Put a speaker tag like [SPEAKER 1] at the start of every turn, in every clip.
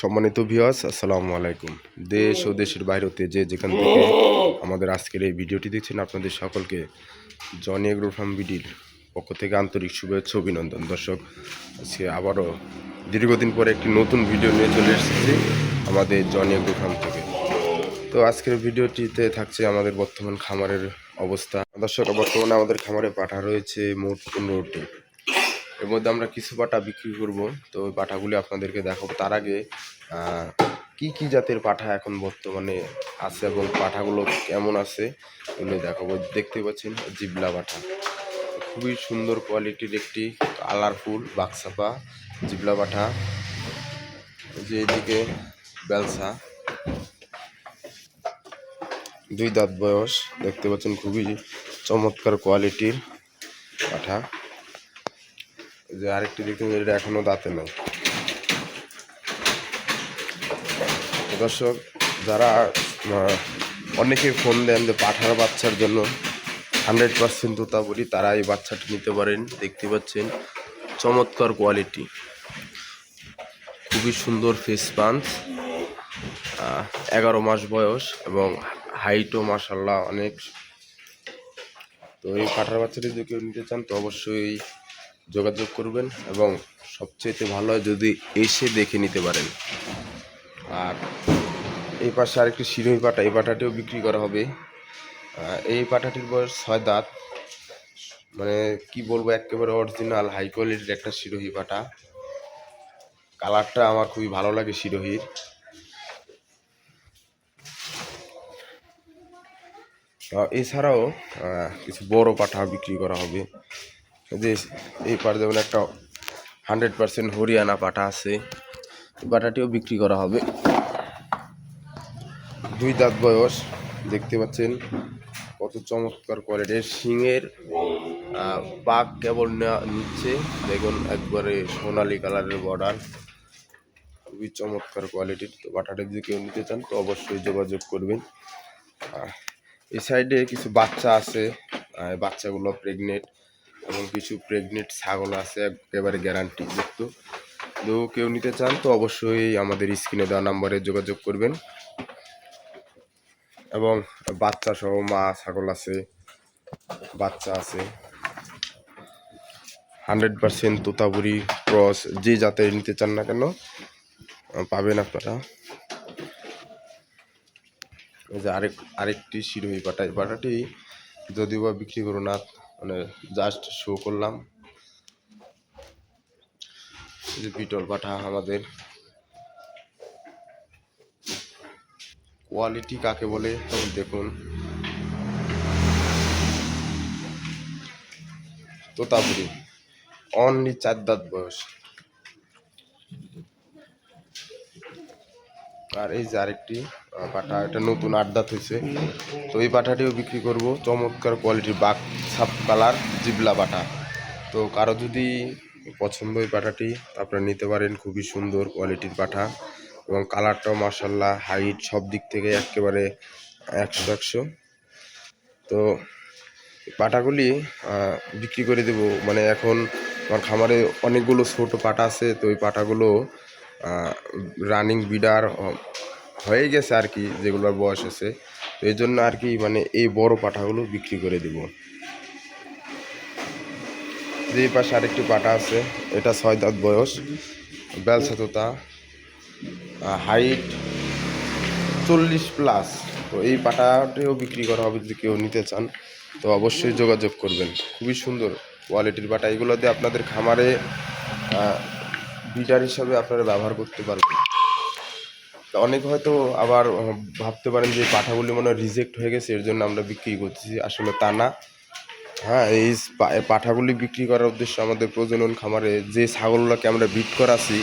[SPEAKER 1] সম্মানিত ভিওয়াস আসসালামু আলাইকুম। দেশ ও দেশের বাইরেতে যে যেখান থেকে আমাদের আজকের এই ভিডিওটি দেখছেন, আপনাদের সকলকে জনি এগ্রো ফার্ম বিডির পক্ষ থেকে আন্তরিক শুভেচ্ছা অভিনন্দন। দর্শক, আজকে আবারও দীর্ঘদিন পরে একটি নতুন ভিডিও নিয়ে চলে এসেছি আমাদের জনি এগ্রো ফার্ম থেকে। তো আজকের ভিডিওটিতে থাকছে আমাদের বর্তমান খামারের অবস্থা। দর্শক, বর্তমানে আমাদের খামারে পাঠা রয়েছে মোট পনেরোটি। এর মধ্যে আমরা কিছু পাঠা বিক্রি করব। তো ওই আপনাদেরকে দেখাবো। তার আগে কি কি জাতের পাঠা এখন বর্তমানে আছে এবং পাঠাগুলো কেমন আছে এগুলো দেখাবো। দেখতে পাচ্ছেন, জিবলা পাঠা খুবই সুন্দর কোয়ালিটির একটি কালারফুল বাক্সাপা জিবলা পাঠা যে এদিকে বেলসা। দুই দাঁত বয়স। দেখতে পাচ্ছেন, খুবই চমৎকার কোয়ালিটির পাঠা যে আরেকটি দেখতে পাচ্ছেন, এটা এখনও দাঁতে নাই। দর্শক যারা অনেকে ফোন দেন যে পাঠার বাচ্চার জন্য হান্ড্রেড পার্সেন্ট তোতা বলি তারা এই বাচ্চাটি নিতে পারেন। দেখতে পাচ্ছেন চমৎকার কোয়ালিটি খুবই সুন্দর ফেস পাঞ্চ এগারো মাস বয়স এবং হাইটও মাসাল্লাহ অনেক। তো এই পাঠার বাচ্চাটি যদি কেউ নিতে চান তো অবশ্যই যোগাযোগ করবেন এবং সবচেয়ে ভালো যদি এসে দেখে নিতে পারেন। আর এই পাশে আরেকটি শিরোই পাটা, এই পাটাটিও বিক্রি করা হবে। এই পাটাটির বয়স ছয় দাঁত। মানে কি বলব, একেবারে অরিজিনাল হাই কোয়ালিটির একটা শিরোহী পাটা। কালারটা আমার খুবই ভালো লাগে শিরোহির এছাড়াও কিছু বড় পাঠা বিক্রি করা হবে। যে এই পার যেমন একটা হান্ড্রেড পার্সেন্ট হরিয়ানা পাঠা আছে। এই পাঠাটিও বিক্রি করা হবে। দুই দাঁত বয়স, দেখতে পাচ্ছেন কত চমৎকার কোয়ালিটির শিঙের পাক কেবল নিচ্ছে। দেখুন একবারে সোনালি কালারের বর্ডার খুবই চমৎকার কোয়ালিটির তো পাঠাটা যদি কেউ নিতে চান, তো অবশ্যই যোগাযোগ করবেন। এই সাইডে কিছু বাচ্চা আছে। বাচ্চাগুলো প্রেগনেন্ট এবং কিছু প্রেগনেন্ট ছাগল আছে, একেবারে গ্যারান্টি যুক্ত তো কেউ নিতে চান তো অবশ্যই আমাদের স্ক্রিনে দেওয়া নাম্বারে যোগাযোগ করবেন। এবং বাচ্চা সহ মা ছাগল আছে, বাচ্চা আছে। হান্ড্রেড পার্সেন্ট তোতাপুরি, ক্রস, যে জাতের নিতে চান না কেন, পাবেন আপনারা। যে আরেক, আরেকটি শিরোহী পাটা এই পাটাটি যদিও বা বিক্রি করো না মানে জাস্ট শো করলাম। যে পিটল পাঠা আমাদের। কোয়ালিটি কাকে বলে? তখন দেখুন। তোতাপুরি। অনলি চার দাঁত বয়স। আর এই যে আরেকটি পাঠা এটা নতুন আট দাঁত হয়েছে তো এই পাঠাটিও বিক্রি করব। চমৎকার কোয়ালিটির বাঘ ছাপ কালার জিবলা পাঠা তো কারও যদি পছন্দ এই পাঠাটি আপনারা নিতে পারেন। খুবই সুন্দর কোয়ালিটির পাঠা এবং কালারটাও মার্শাল্লাহ হাইট সব দিক থেকে একেবারে একশো একশো তো এই পাঠাগুলি বিক্রি করে দেব। মানে এখন আমার খামারে অনেকগুলো ছোট পাটা আছে। তো ওই পাটাগুলো রানিং বিডার হয়ে গেছে আর কি, যেগুলোর বয়স আছে। তো এই জন্য আর কি মানে এই বড় পাঠাগুলো বিক্রি করে দেব। যে পাশে আরেকটি পাটা আছে, এটা ছয় দাঁত বয়স বেলসা হাইট চল্লিশ প্লাস তো এই পাটাটিও বিক্রি করা হবে যদি কেউ নিতে চান, তো অবশ্যই যোগাযোগ করবেন। খুবই সুন্দর কোয়ালিটির পাটা এগুলো দিয়ে আপনাদের খামারে বিটার হিসাবে আপনারা ব্যবহার করতে পারবেন। অনেক হয়তো আবার ভাবতে পারেন যে পাঠাগুলি মনে হয় রিজেক্ট হয়ে গেছে, এর জন্য আমরা বিক্রি করতেছি। আসলে তা না। হ্যাঁ এই পাঠাগুলি বিক্রি করার উদ্দেশ্য আমাদের প্রজনন খামারে যে ছাগলগুলোকে আমরা বিট করাছি,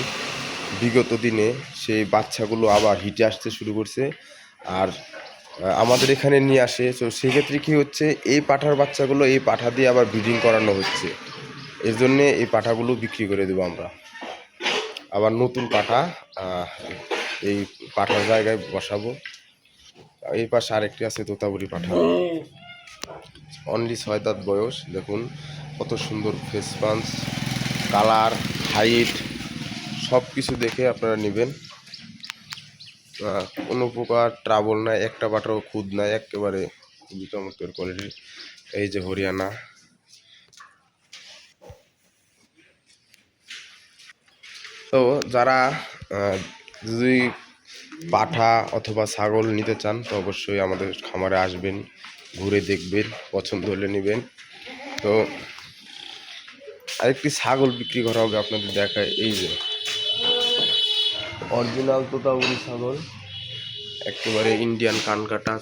[SPEAKER 1] বিগত দিনে সেই বাচ্চাগুলো আবার হিটে আসতে শুরু করছে। আর আমাদের এখানে নিয়ে আসে, তো সেক্ষেত্রে কী হচ্ছে, এই পাঠার বাচ্চাগুলো এই পাঠা দিয়ে আবার ব্রিডিং করানো হচ্ছে। এর জন্যে এই পাঠাগুলো বিক্রি করে দেবো আমরা। আবার নতুন পাঠা এই পাঠার জায়গায় বসাবো। এই পাশে আরেকটি আছে তোতাবুরি পাঠা। অনলি ছয় দাঁত বয়স, দেখুন, কত সুন্দর ফেস পাঞ্চ কালার হাইট সব কিছু দেখে আপনারা নেবেন। কোনো প্রকার ট্রাবল নাই, একটা বাটারও খুদ নাই, একেবারে খুবই চমৎকার কোয়ালিটির এই যে হরিয়ানা। তো যারা যদি পাঠা অথবা ছাগল নিতে চান, তো অবশ্যই আমাদের খামারে আসবেন, ঘুরে দেখবেন, পছন্দ হলে নেবেন। তো আরেকটি ছাগল বিক্রি করা হবে আপনাদের দেখায়, এই যে। অরিজিনাল তোতাপুরি ছাগল, একেবারে ইন্ডিয়ান কানকাটা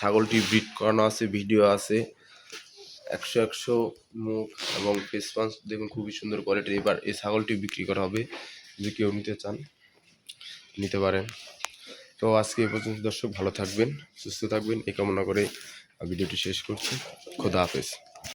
[SPEAKER 1] ছাগলটি ব্রিড করানো আছে, ভিডিও আছে। একশো একশো মুখ এবং ফেস পাঞ্চ দেখুন খুবই সুন্দর কোয়ালিটির এবার এই ছাগলটি বিক্রি করা হবে। যদি কেউ নিতে চান, নিতে পারেন। তো আজকে এ পর্যন্ত দর্শক ভালো থাকবেন, সুস্থ থাকবেন। এই কামনা করে ভিডিওটি শেষ করছি। খোদা হাফেজ।